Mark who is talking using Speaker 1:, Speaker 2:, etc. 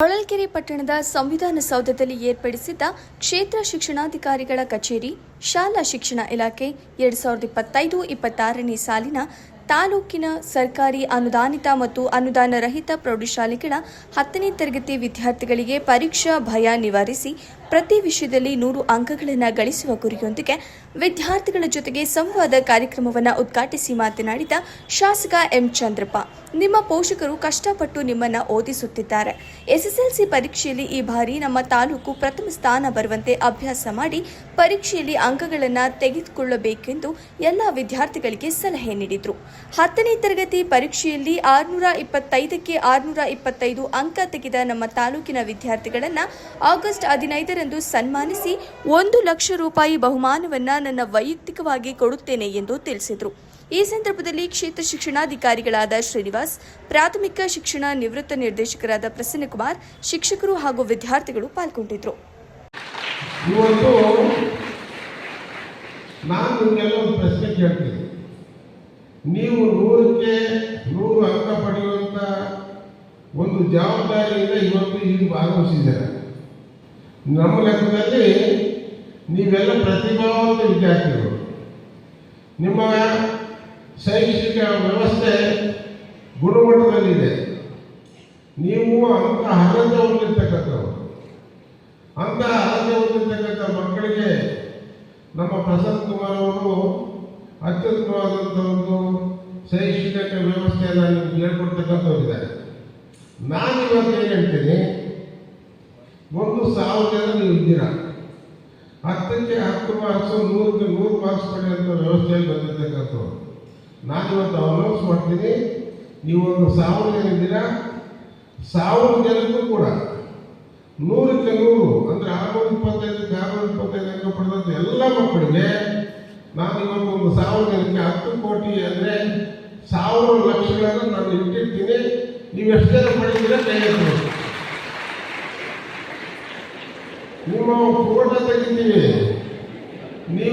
Speaker 1: ಹೊಳಲ್ಕೆರೆ ಪಟ್ಟಣದ ಸಂವಿಧಾನ ಸೌಧದಲ್ಲಿ ಏರ್ಪಡಿಸಿದ್ದ ಕ್ಷೇತ್ರ ಶಿಕ್ಷಣಾಧಿಕಾರಿಗಳ ಕಚೇರಿ, ಶಾಲಾ ಶಿಕ್ಷಣ ಇಲಾಖೆ ಎರಡ್ ಸಾವಿರದ ಇಪ್ಪತ್ತೈದು ಇಪ್ಪತ್ತಾರನೇ ಸಾಲಿನ ತಾಲೂಕಿನ ಸರ್ಕಾರಿ ಅನುದಾನಿತ ಮತ್ತು ಅನುದಾನ ರಹಿತ ಪ್ರೌಢಶಾಲೆಗಳ ಹತ್ತನೇ ತರಗತಿ ವಿದ್ಯಾರ್ಥಿಗಳಿಗೆ ಪರೀಕ್ಷಾ ಭಯ ನಿವಾರಿಸಿ ಪ್ರತಿ ವಿಷಯದಲ್ಲಿ ನೂರು ಅಂಕಗಳನ್ನು ಗಳಿಸುವ ಗುರಿಯೊಂದಿಗೆ ವಿದ್ಯಾರ್ಥಿಗಳ ಜೊತೆಗೆ ಸಂವಾದ ಕಾರ್ಯಕ್ರಮವನ್ನು ಉದ್ಘಾಟಿಸಿ ಮಾತನಾಡಿದ ಶಾಸಕ ಎಂ ಚಂದ್ರಪ್ಪ. ನಿಮ್ಮ ಪೋಷಕರು ಕಷ್ಟಪಟ್ಟು ನಿಮ್ಮನ್ನು ಓದಿಸುತ್ತಿದ್ದಾರೆ. ಎಸ್ಎಸ್ಎಲ್ಸಿ ಪರೀಕ್ಷೆಯಲ್ಲಿ ಈ ಬಾರಿ ನಮ್ಮ ತಾಲೂಕು ಪ್ರಥಮ ಸ್ಥಾನ ಬರುವಂತೆ ಅಭ್ಯಾಸ ಮಾಡಿ ಪರೀಕ್ಷೆಯಲ್ಲಿ ಅಂಕಗಳನ್ನು ತೆಗೆದುಕೊಳ್ಳಬೇಕೆಂದು ಎಲ್ಲ ವಿದ್ಯಾರ್ಥಿಗಳಿಗೆ ಸಲಹೆ ನೀಡಿದರು. ಹತ್ತನೇ ತರಗತಿ ಪರೀಕ್ಷೆಯಲ್ಲಿ ಆರುನೂರ ಇಪ್ಪತ್ತೈದಕ್ಕೆ ಆರುನೂರ ಇಪ್ಪತ್ತೈದು ಅಂಕ ತೆಗೆದ ನಮ್ಮ ತಾಲೂಕಿನ ವಿದ್ಯಾರ್ಥಿಗಳನ್ನು ಆಗಸ್ಟ್ ಹದಿನೈದರಂದು ಸನ್ಮಾನಿಸಿ ಒಂದು ಲಕ್ಷ ರೂಪಾಯಿ ಬಹುಮಾನವನ್ನು ನನ್ನ ವೈಯಕ್ತಿಕವಾಗಿ ಕೊಡುತ್ತೇನೆ ಎಂದು ತಿಳಿಸಿದರು. ಈ ಸಂದರ್ಭದಲ್ಲಿ ಕ್ಷೇತ್ರ ಶಿಕ್ಷಣಾಧಿಕಾರಿಗಳಾದ ಶ್ರೀನಿವಾಸ್, ಪ್ರಾಥಮಿಕ ಶಿಕ್ಷಣ ನಿವೃತ್ತ ನಿರ್ದೇಶಕರಾದ ಪ್ರಸನ್ನಕುಮಾರ್, ಶಿಕ್ಷಕರು ಹಾಗೂ ವಿದ್ಯಾರ್ಥಿಗಳು ಪಾಲ್ಗೊಂಡಿದ್ದರು
Speaker 2: ನಾನು ಪ್ರಶ್ನೆ ಕೇಳ್ತೀನಿ. ನೀವು ನೂರಕ್ಕೆ ನೂರು ಅಂಕ ಪಡೆಯುವಂತ ಒಂದು ಜವಾಬ್ದಾರಿಯಿಂದ ಇವತ್ತು ಇಲ್ಲಿ ಭಾಗವಹಿಸಿದ್ದೀರ. ನಮ್ಮ ಲೆಕ್ಕದಲ್ಲಿ ನೀವೆಲ್ಲ ಪ್ರತಿಭಾವಂತ ವಿದ್ಯಾರ್ಥಿಗಳು. ನಿಮ್ಮ ಶೈಕ್ಷಣಿಕ ವ್ಯವಸ್ಥೆ ಗುಣಮಟ್ಟದಲ್ಲಿದೆ. ನೀವು ಅಂತ ಅರ್ಹತೆ ಹೊಂದಿರ್ತಕ್ಕಂಥವ್ರು. ಅಂತ ಅರ್ಹತೆ ಹೊಂದಿರ್ತಕ್ಕಂಥ ಮಕ್ಕಳಿಗೆ ನಮ್ಮ ಪ್ರಸನ್ನ ಕುಮಾರ್ ಅವರು ಅತ್ಯುತ್ತಮವಾದಂಥ ಒಂದು ಶೈಕ್ಷಣಿಕ ವ್ಯವಸ್ಥೆಯನ್ನು ನಿಮ್ಗೆ ಹೇಳ್ಕೊಡ್ತಕ್ಕಂಥವ್ರಿದ್ದಾರೆ ನಾನು ಇವತ್ತು ಏನು ಹೇಳ್ತೀನಿ? ಒಂದು ಸಾವಿರ ಜನ ನೀವು ಇದ್ದೀರಾ? ಹತ್ತಕ್ಕೆ ಹತ್ತು ಮಾರ್ಕ್ಸ್ ನೂರಕ್ಕೆ ನೂರು ಮಾರ್ಕ್ಸ್ ಪಡೆಯುವಂಥ ವ್ಯವಸ್ಥೆಯಲ್ಲಿ ಬಂದಿರ್ತಕ್ಕಂಥವ್ರು ನಾನು ಇವತ್ತು ಅನೌನ್ಸ್ ಮಾಡ್ತೀನಿ, ನೀವು ಒಂದು ಸಾವಿರ ಜನ ಇದ್ದೀರಾ? ಸಾವಿರ ಜನಕ್ಕೂ ಕೂಡ ನೂರಕ್ಕೆ ನೂರು, ಅಂದರೆ ಆರುನೂರ ಇಪ್ಪತ್ತೈದಕ್ಕೆ ಆರುನೂರ ಇಪ್ಪತ್ತೈದು ಅಂಕ ಪಡೆದಂಥ ಎಲ್ಲ ಮಕ್ಕಳಿಗೆ ನಾನು ಇವತ್ತು ಒಂದು ಸಾವಿರ ಜನಕ್ಕೆ ಹತ್ತು ಕೋಟಿ ಅಂದರೆ ಸಾವಿರ ನಾನು ಇಟ್ಟಿರ್ತೀನಿ. ನೀವು ಎಷ್ಟೇ ಮಾಡಿದ್ದೀರ ಕೈಯಲ್ಲಿ ನಿಮ್ಮ ಫೋಟೋ ತೆಗಿತೀವಿ.